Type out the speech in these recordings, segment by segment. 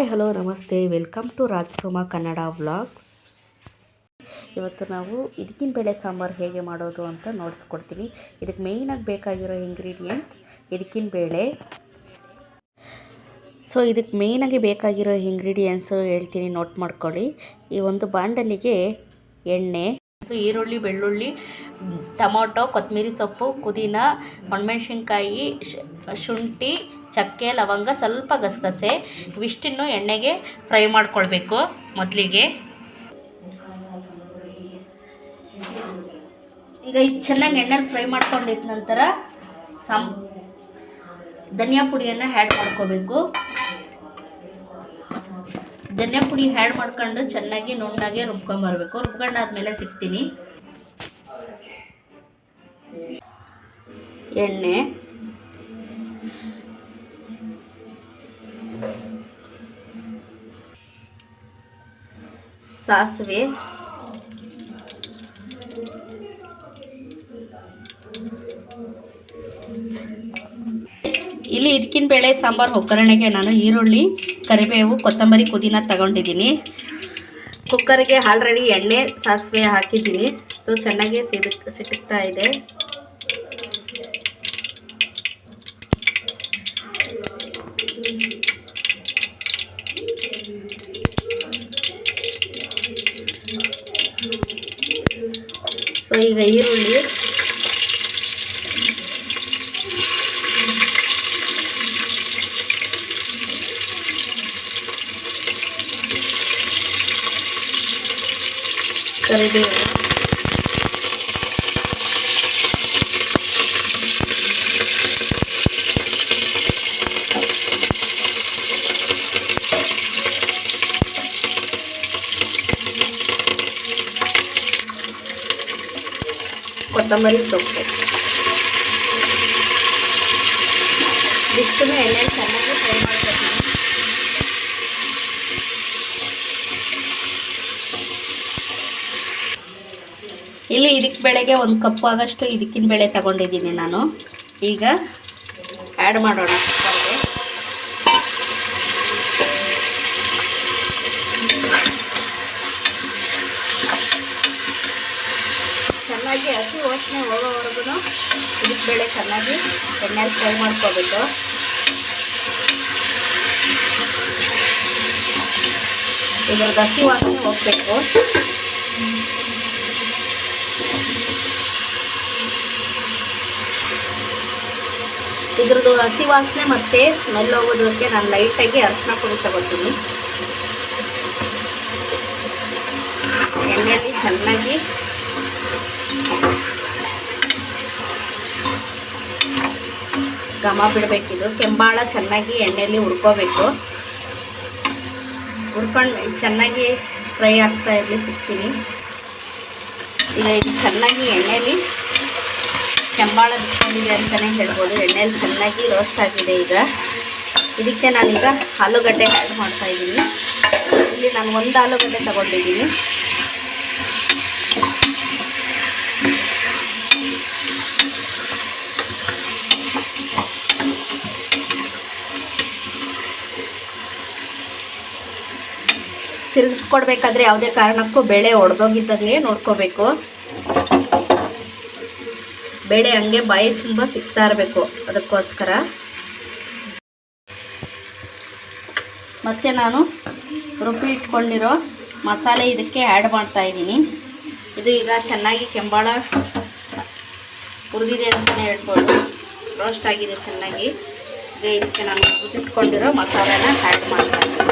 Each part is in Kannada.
ಹಾಯ್, ಹಲೋ, ನಮಸ್ತೆ. Welcome to Rajasoma Kannada vlogs. ಇವತ್ತು ನಾವು ಇದಕ್ಕಿನ ಬೇಳೆ ಸಾಂಬಾರು ಹೇಗೆ ಮಾಡೋದು ಅಂತ ನೋಡಿಸ್ಕೊಡ್ತೀನಿ. ಇದಕ್ಕೆ ಮೇಯ್ನಾಗಿ ಬೇಕಾಗಿರೋ ಇಂಗ್ರೀಡಿಯೆಂಟ್ಸ್ ಇದಕ್ಕಿನ ಬೇಳೆ. ಸೊ, ಇದಕ್ಕೆ ಮೇಯ್ನಾಗಿ ಬೇಕಾಗಿರೋ ಇಂಗ್ರೀಡಿಯೆಂಟ್ಸು ಹೇಳ್ತೀನಿ, ನೋಟ್ ಮಾಡ್ಕೊಳ್ಳಿ. ಈ ಒಂದು ಬಾಂಡಲಿಗೆ ಎಣ್ಣೆ, ಸೊ, ಈರುಳ್ಳಿ, ಬೆಳ್ಳುಳ್ಳಿ, ಟೊಮೊಟೊ, ಕೊತ್ತಂಬರಿ ಸೊಪ್ಪು, ಪುದೀನ, ಒಣಮೆಣ್ಸಿನ್ಕಾಯಿ ಶುಂಠಿ ಚಕ್ಕೆ, ಲವಂಗ ಸ್ವಲ್ಪ ಗಸಗಸೆ, ಇವಿಷ್ಟನ್ನು ಎಣ್ಣೆಗೆ ಫ್ರೈ ಮಾಡ್ಕೊಳ್ಬೇಕು ಮೊದಲಿಗೆ. ಈಗ ಇದು ಚೆನ್ನಾಗಿ ಎಣ್ಣೆಲಿ ಫ್ರೈ ಮಾಡ್ಕೊಂಡಿದ್ದ ನಂತರ ಸಂ ಧನಿಯಾ ಪುಡಿಯನ್ನು ಹ್ಯಾಡ್ ಮಾಡ್ಕೋಬೇಕು. ಧನಿಯಾ ಪುಡಿ ಹ್ಯಾಡ್ ಮಾಡ್ಕೊಂಡು ಚೆನ್ನಾಗಿ ನುಣ್ಣಾಗೆ ರುಬ್ಕೊಂಬರ್ಬೇಕು ರುಬ್ಕೊಂಡಾದ್ಮೇಲೆ ಸಿಗ್ತೀನಿ. ಎಣ್ಣೆ. ಸಾಸಿವೆ. ಇಲ್ಲಿ ಇದಕ್ಕಿನ ಬೇಳೆ ಸಾಂಬಾರು ಒಗ್ಗರಣೆಗೆ ನಾನು ಈರುಳ್ಳಿ ಕರಿಬೇವು ಕೊತ್ತಂಬರಿ ಪುದೀನ ತಗೊಂಡಿದ್ದೀನಿ. ಕುಕ್ಕರ್ಗೆ ಆಲ್ರೆಡಿ ಎಣ್ಣೆ ಸಾಸಿವೆ ಹಾಕಿದ್ದೀನಿ. ಇದು ಚೆನ್ನಾಗಿ ಸಿದಕ್ ಸಿಗುತ್ತಾ ಇದೆ. ಈಗ ಈರುಳ್ಳಿ ಕರಿಬೇವು ಕೊತ್ತಂಬರಿ ಸೊಪ್ಪು. ಇಷ್ಟನ್ನು ಎಣ್ಣೆ ಚೆನ್ನಾಗಿ ಫ್ರೈ ಮಾಡ್ಕೊತೀನಿ ಇಲ್ಲಿ ಇದಕ್ಕೆ ಬೆಳೆಗೆ ಒಂದು ಕಪ್ ಆಗಷ್ಟು ಇದಕ್ಕಿನ ಬೆಳೆ ತಗೊಂಡಿದ್ದೀನಿ ನಾನು. ಈಗ ಆ್ಯಡ್ ಮಾಡೋಣ ಕುಕ್ಕರ್ಗೆ ಚೆನ್ನಾಗಿ ಹಸಿ ವಾಸನೆ ಹೋಗೋವರೆಗೂ ಬೇಳೆ ಚೆನ್ನಾಗಿ ಎಣ್ಣೆಲಿ ಫ್ರೈ ಮಾಡ್ಕೋಬೇಕು ಇದರ ಹಸಿ ವಾಸನೆ ಹೋಗ್ಬೇಕು. ಇದ್ರದ್ದು ಹಸಿ ವಾಸನೆ ಮತ್ತು ಸ್ಮೆಲ್ ಹೋಗೋದಕ್ಕೆ ನಾನು ಲೈಟಾಗಿ ಅರಿಶಿನ ಪುಡಿ ತಗೋತೀನಿ. ಎಣ್ಣೆಯಲ್ಲಿ ಚೆನ್ನಾಗಿ ಘಮ ಬಿಡಬೇಕಿದು. ಕೆಂಬಾಳ ಚೆನ್ನಾಗಿ ಎಣ್ಣೆಯಲ್ಲಿ ಹುರ್ಕೋಬೇಕು. ಹುರ್ಕೊಂಡು ಚೆನ್ನಾಗಿ ಫ್ರೈ ಆಗ್ತಾ ಇರಲಿ, ಸಿಗ್ತೀನಿ. ಈಗ ಇದು ಚೆನ್ನಾಗಿ ಎಣ್ಣೆಯಲ್ಲಿ ಕೆಂಬಾಳ ಬಿಟ್ಕೊಂಡಿದೆ ಅಂತಲೇ ಹೇಳ್ಬೋದು. ಎಣ್ಣೆಯಲ್ಲಿ ಚೆನ್ನಾಗಿ ರೋಸ್ಟ್ ಆಗಿದೆ ಈಗ. ಇದಕ್ಕೆ ನಾನೀಗ ಆಲೂಗಡ್ಡೆ ಆ್ಯಡ್ ಮಾಡ್ತಾಯಿದ್ದೀನಿ ಇಲ್ಲಿ ನಾನು ಒಂದು ಆಲೂಗಡ್ಡೆ ತಗೊಂಡಿದ್ದೀನಿ. ತಿರುಗಿಸ್ಕೊಡ್ಬೇಕಾದ್ರೆ ಯಾವುದೇ ಕಾರಣಕ್ಕೂ ಬೇಳೆ ಒಡೆದೋಗಿದ್ದಂಗೆ ನೋಡ್ಕೋಬೇಕು. ಬೇಳೆ ಹಂಗೆ ಬಾಯಿ ತುಂಬ ಸಿಗ್ತಾ ಇರಬೇಕು ಅದಕ್ಕೋಸ್ಕರ. ಮತ್ತು ನಾನು ರುಬ್ಬಿ ಇಟ್ಕೊಂಡಿರೋ ಮಸಾಲೆ ಇದಕ್ಕೆ ಆ್ಯಡ್ ಮಾಡ್ತಾ ಇದ್ದೀನಿ. ಇದು ಈಗ ಚೆನ್ನಾಗಿ ಕೆಂಬಾಳ ಹುರಿದಿದೆ ಅಂತಲೇ ಹೇಳ್ಬೋದು. ರೋಸ್ಟ್ ಆಗಿದೆ ಚೆನ್ನಾಗಿ. ಇದಕ್ಕೆ ನಾನು ಹುರಿದಿಟ್ಕೊಂಡಿರೋ ಮಸಾಲೆನ ಆ್ಯಡ್ ಮಾಡ್ತಾ ಇದ್ದೀನಿ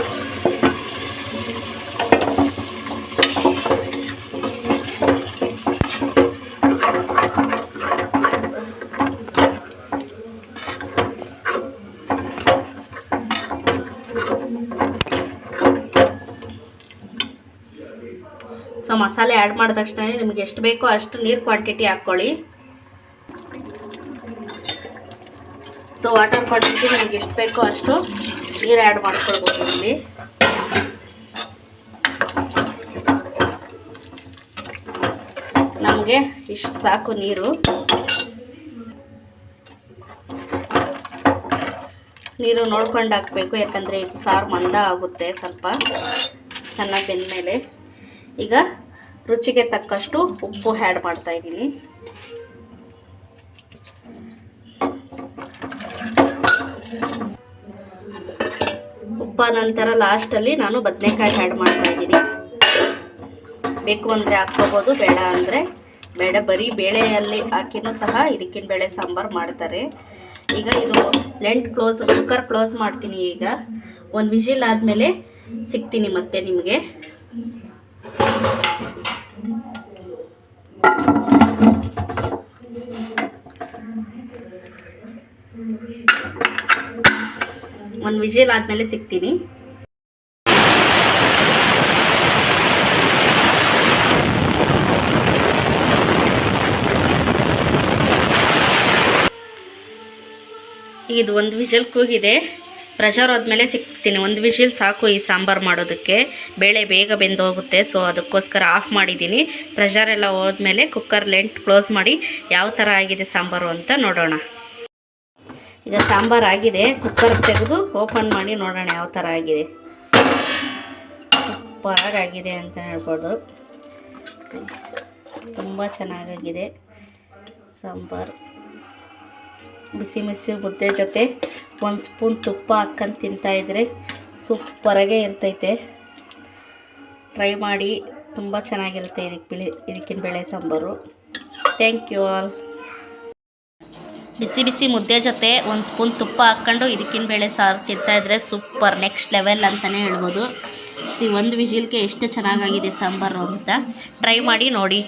ಸೊ ಮಸಾಲೆ ಆ್ಯಡ್ ಮಾಡಿದ ತಕ್ಷಣ ನಿಮಗೆ ಎಷ್ಟು ಬೇಕೋ ಅಷ್ಟು ನೀರು ಕ್ವಾಂಟಿಟಿ ಹಾಕ್ಕೊಳ್ಳಿ ಸೊ ವಾಟರ್ ಕ್ವಾಂಟಿಟಿ ನಿಮಗೆ ಎಷ್ಟು ಬೇಕೋ ಅಷ್ಟು ನೀರು ಆ್ಯಡ್ ಮಾಡ್ಕೊಳ್ಬೋದು ಇಲ್ಲಿ. ನಮಗೆ ಇಷ್ಟು ಸಾಕು ನೀರು. ನೀರು ನೋಡ್ಕೊಂಡು ಹಾಕಬೇಕು, ಯಾಕಂದರೆ ಇದು ಸಾರು ಮಂದ ಆಗುತ್ತೆ ಸ್ವಲ್ಪ ಚೆನ್ನಾಗಿ ಬೆಂದಮೇಲೆ. ಈಗ ರುಚಿಗೆ ತಕ್ಕಷ್ಟು ಉಪ್ಪು ಆ್ಯಡ್ ಮಾಡ್ತಾ ಇದ್ದೀನಿ. ಉಪ್ಪ ನಂತರ ಲಾಸ್ಟಲ್ಲಿ ನಾನು ಬದನೆಕಾಯಿ ಆ್ಯಡ್ ಮಾಡ್ತಾ ಇದ್ದೀನಿ. ಬೇಕು ಅಂದರೆ ಹಾಕ್ಕೋಬೋದು, ಬೇಡ ಅಂದರೆ ಬೇಡ. ಬರೀ ಬೇಳೆಯಲ್ಲಿ ಹಾಕಿನೂ ಸಹ ಇದಕ್ಕಿನ ಬೇಳೆ ಸಾಂಬಾರು ಮಾಡ್ತಾರೆ. ಈಗ ಇದು ಲೆಂಟ್ ಕ್ಲೋಸ್ ಕುಕ್ಕರ್ ಕ್ಲೋಸ್ ಮಾಡ್ತೀನಿ ಈಗ. ಒಂದು ವಿಜಿಲ್ ಆದಮೇಲೆ ಸಿಗ್ತೀನಿ ಮತ್ತೆ ನಿಮಗೆ. ಒಂದು ವಿಷಲ್ ಆದಮೇಲೆ ಸಿಗ್ತೀನಿ. ಇದು ಒಂದು ವಿಷಲ್ ಕೂಗಿದೆ. ಪ್ರೆಷರ್ ಹೋದ್ಮೇಲೆ ಸಿಗ್ತೀನಿ. ಒಂದು ವಿಷಲ್ ಸಾಕು ಈ ಸಾಂಬಾರು ಮಾಡೋದಕ್ಕೆ. ಬೇಳೆ ಬೇಗ ಬೆಂದು ಹೋಗುತ್ತೆ ಸೊ ಅದಕ್ಕೋಸ್ಕರ ಆಫ್ ಮಾಡಿದ್ದೀನಿ. ಪ್ರೆಷರ್ ಎಲ್ಲ ಹೋದ್ಮೇಲೆ ಕುಕ್ಕರ್ ಲೆಂಟ್ ಕ್ಲೋಸ್ ಮಾಡಿ ಯಾವ ಥರ ಆಗಿದೆ ಸಾಂಬಾರು ಅಂತ ನೋಡೋಣ. ಈಗ ಸಾಂಬಾರು ಆಗಿದೆ ಕುಕ್ಕರ್ ತೆಗೆದು ಓಪನ್ ಮಾಡಿ ನೋಡೋಣ ಯಾವ ಥರ ಆಗಿದೆ. ಆಗಿದೆ ಅಂತ ಹೇಳ್ಬೋದು. ತುಂಬ ಚೆನ್ನಾಗಾಗಿದೆ ಸಾಂಬಾರು. ಬಿಸಿ ಬಿಸಿ ಮುದ್ದೆ ಜೊತೆ ಒಂದು ಸ್ಪೂನ್ ತುಪ್ಪ ಹಾಕ್ಕೊಂಡು ತಿಂತಾಯಿದ್ರೆ ಸೂಪರಾಗೇ ಇರ್ತೈತೆ. ಟ್ರೈ ಮಾಡಿ ತುಂಬ ಚೆನ್ನಾಗಿರುತ್ತೆ ಇದಕ್ಕೆ ಬಿಳಿ ಇದಕ್ಕಿನ ಬೇಳೆ ಸಾಂಬಾರು. ಥ್ಯಾಂಕ್ ಯು ಆಲ್ ಬಿಸಿ ಬಿಸಿ ಮುದ್ದೆ ಜೊತೆ ಒಂದು ಸ್ಪೂನ್ ತುಪ್ಪ ಹಾಕ್ಕೊಂಡು ಇದಕ್ಕಿನ ಬೇಳೆ ಸಾರು ತಿಂತಾಯಿದ್ರೆ ಸೂಪರ್, ನೆಕ್ಸ್ಟ್ ಲೆವೆಲ್ ಅಂತಲೇ ಹೇಳ್ಬೋದು. ಸಿ, ಒಂದು ವಿಜಿಲ್ಗೆ ಎಷ್ಟು ಚೆನ್ನಾಗಾಗಿದೆ ಸಾಂಬಾರು ಅಂತ. ಟ್ರೈ ಮಾಡಿ ನೋಡಿ.